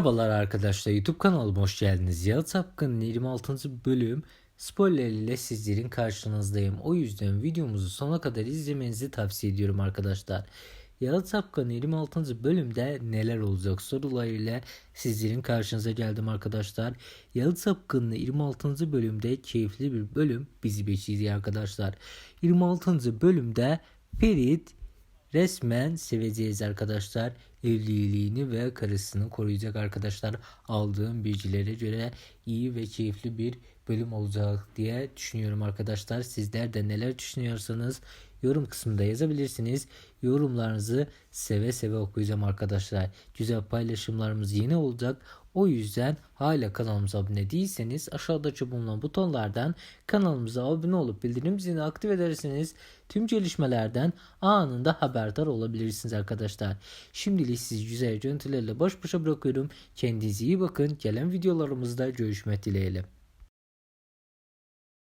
Merhabalar arkadaşlar YouTube kanalıma hoş geldiniz. Yalı Sapkın'ın 26. bölüm spoiler ile sizlerin karşınızdayım. O yüzden videomuzu sona kadar izlemenizi tavsiye ediyorum arkadaşlar. Yalı Sapkın'ın 26. bölümde neler olacak sorularıyla sizlerin karşınıza geldim arkadaşlar. Yalı Sapkın'ın 26. bölümde keyifli bir bölüm bizi bekliyor arkadaşlar. 26. bölümde Ferit Resmen seveceğiz arkadaşlar. Evliliğini ve karısını koruyacak arkadaşlar. Aldığım bilgilere göre iyi ve keyifli bir bölüm olacak diye düşünüyorum arkadaşlar. Sizler de neler düşünüyorsanız yorum kısmında yazabilirsiniz. Yorumlarınızı seve seve okuyacağım arkadaşlar. Güzel paylaşımlarımız yine olacak. O yüzden hala kanalımıza abone değilseniz aşağıdaki bulunan butonlardan kanalımıza abone olup bildirim zilini aktif ederseniz tüm gelişmelerden anında haberdar olabilirsiniz arkadaşlar. Şimdilik sizi güzel görüntülerle baş başa bırakıyorum. Kendinize iyi bakın. Gelen videolarımızda görüşmek dileğiyle.